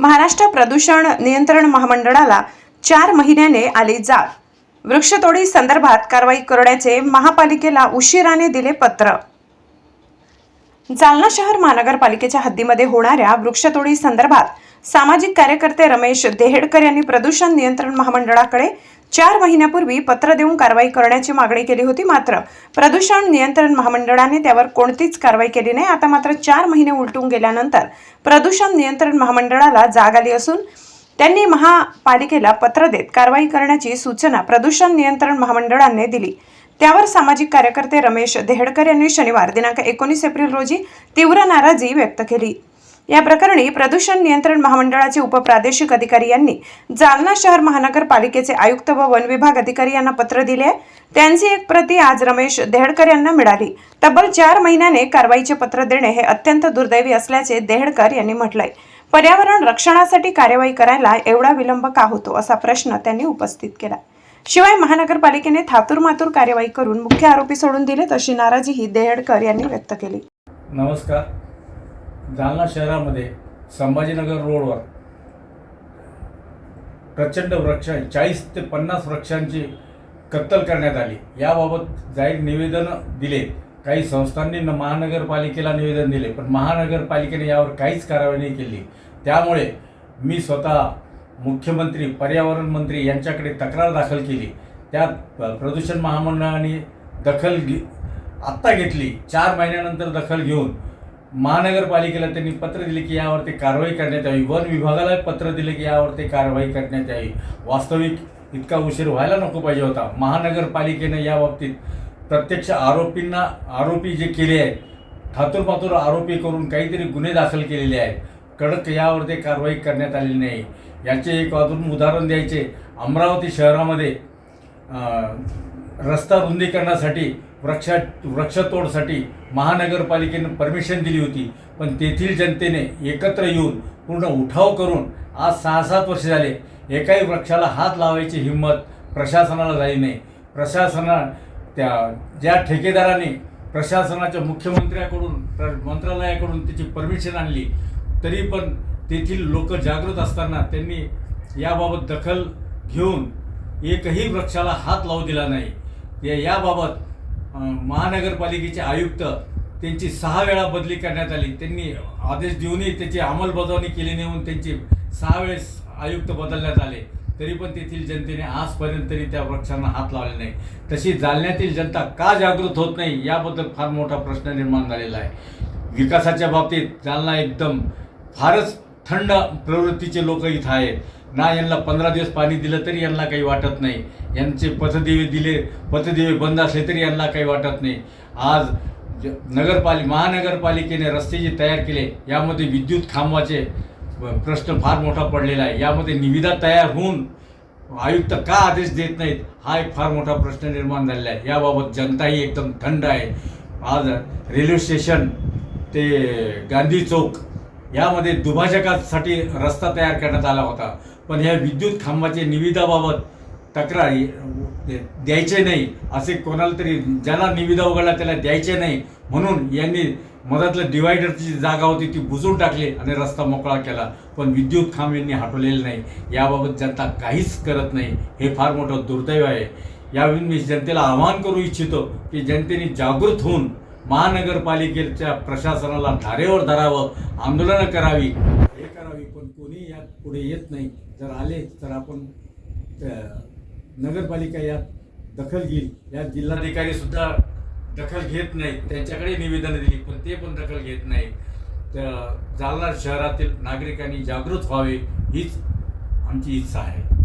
महाराष्ट्र प्रदूषण नियंत्रण महामंडळाला चार महिन्याने आली जाग वृक्षतोडी संदर्भात कारवाई करण्याचे महापालिकेला उशिराने दिले पत्र. जालना शहर महानगरपालिकेच्या हद्दीमध्ये होणाऱ्या वृक्षतोडी संदर्भात सामाजिक कार्यकर्ते रमेश देहेडकर यांनी प्रदूषण नियंत्रण महामंडळाकडे चार महिन्यापूर्वी पत्र देऊन कारवाई करण्याची मागणी केली होती मात्र प्रदूषण नियंत्रण महामंडळाने त्यावर कोणतीच कारवाई केली नाही. आता मात्र चार महिने उलटून गेल्यानंतर प्रदूषण नियंत्रण महामंडळाला जाग आली असून त्यांनी महापालिकेला पत्र देत कारवाई करण्याची सूचना प्रदूषण नियंत्रण महामंडळाने दिली. त्यावर सामाजिक कार्यकर्ते रमेश देहडकर यांनी शनिवार दिनांक एकोणीस एप्रिल रोजी तीव्र नाराजी व्यक्त केली. या प्रकरणी प्रदूषण नियंत्रण महामंडळाचे उपप्रादेशिक अधिकारी यांनी जालना शहर महानगरपालिकेचे आयुक्त व वन विभाग अधिकारी यांना पत्र दिले. आहे त्यांची एक प्रती आज रमेश देहडकर यांना मिळाली. तब्बल चार महिन्याने कारवाईचे पत्र देणे हे अत्यंत दुर्दैवी असल्याचे देहडकर यांनी म्हटलंय. पर्यावरण रक्षणासाठी कार्यवाही करायला एवढा विलंब का होतो असा प्रश्न त्यांनी उपस्थित केला. शिवाय महानगरपालिकेने थातूर मातूर कार्यवाही करून मुख्य आरोपी सोडून दिलेत अशी नाराजीही देहडकर यांनी व्यक्त केली. नमस्कार. जालना शहरामध्ये संभाजीनगर रोडवर प्रचंड वृक्ष चाळीस ते पन्नास वृक्षांची कत्तल करण्यात आली. याबाबत जाहीर निवेदन दिले. काही संस्थांनी न- महानगरपालिकेला निवेदन दिले पण महानगरपालिकेने यावर काहीच कारवाई नाही केली. त्यामुळे मी स्वतः मुख्यमंत्री पर्यावरण मंत्री यांच्याकडे तक्रार दाखल केली. त्यात प्रदूषण महामंडळाने दखल घे आत्ता घेतली. चार महिन्यानंतर दखल घेऊन महानगरपालिकेला त्यांनी पत्र दिले की यावरती कारवाई करण्यात यावी. वन विभागाला पत्र दिले की यावरती कारवाई करण्यात यावी. वास्तविक इतका उशीर व्हायला नको पाहिजे होता. महानगरपालिकेनं या बाबतीत प्रत्यक्ष आरोपींना आरोपी जे केले आहेत थातूरपातूर आरोपी करून काहीतरी गुन्हे दाखल केलेले आहेत. कडक यावरती कारवाई करण्यात आलेली नाही. याचे एक अजून उदाहरण द्यायचे. अमरावती शहरामध्ये रस्ता रुंदीकरणासाठी वृक्षा वृक्षतोडसाठी महानगरपालिकेनं परमिशन दिली होती. पण तेथील जनतेने एकत्र येऊन पूर्ण उठाव करून आज सहा सात वर्ष झाले एकाही वृक्षाला हात लावायची हिंमत प्रशासनाला झाली नाही. प्रशासना त्या ज्या ठेकेदाराने प्रशासनाच्या मुख्यमंत्र्याकडून प्र मंत्रालयाकडून त्याची परमिशन आणली तरी पण तेथील लोक जागृत असताना त्यांनी याबाबत दखल घेऊन एकही वृक्षाला हात लावू दिला नाही. या- याबाबत महानगरपालिकेचे आयुक्त त्यांची सहा वेळा बदली करण्यात आली. त्यांनी आदेश देऊनही त्याची अंमलबजावणी केली नाही म्हणून त्यांची सहा वेळेस आयुक्त बदलण्यात आले. तरी पण तेथील जनतेने आजपर्यंत तरी त्या वृक्षांना हात लावले नाही. तशी जालन्यातील जनता का जागृत होत नाही याबद्दल फार मोठा प्रश्न निर्माण झालेला आहे. विकासाच्या बाबतीत जालना एकदम फारच थंड प्रवृत्तीचे लोक इथं आहेत. ना यांना पंधरा दिवस पाणी दिलं तरी यांना काही वाटत नाही. यांचे पथदेवे दिले पथदेवे बंद असले तरी यांना काही वाटत नाही. आज ज- नगरपालि महानगरपालिकेने रस्ते जे तयार केले यामध्ये विद्युत खांबाचे प्रश्न फार मोठा पडलेला आहे. यामध्ये निविदा तयार होऊन आयुक्त का आदेश देत नाहीत हा एक फार मोठा प्रश्न निर्माण झालेला आहे. याबाबत जनताही एकदम थंड आहे. आज रेल्वे स्टेशन ते गांधी चौक यामध्ये दुभाजकासाठी रस्ता तयार करण्यात आला होता. पण ह्या विद्युत खांबाचे निविदाबाबत तक्रार द्यायचे नाही असे कोणाला तरी ज्याला निविदा उघडला त्याला द्यायचे नाही म्हणून यांनी मधातलं डिवायडरची जी जागा होती ती बुजून टाकली आणि रस्ता मोकळा केला. पण विद्युत खांब यांनी हटवलेले नाही. याबाबत जनता काहीच करत नाही. हे फार मोठं दुर्दैव आहे. यावेळी मी जनतेला आवाहन करू इच्छितो की जनतेने जागृत होऊन महानगरपालिकेच्या प्रशासनाला धारेवर धरावं आंदोलनं करावी. हे करावी पण कोणी यात पुढे येत नाही. जर आले तर आपण नगरपालिका यात दखल घेईल. यात जिल्हाधिकारी सुद्धा दखल घेत नाहीत. त्यांच्याकडे निवेदनं दिली पण ते पण दखल घेत नाहीत. तर जालना शहरातील नागरिकांनी जागृत व्हावे हीच आमची इच्छा आहे.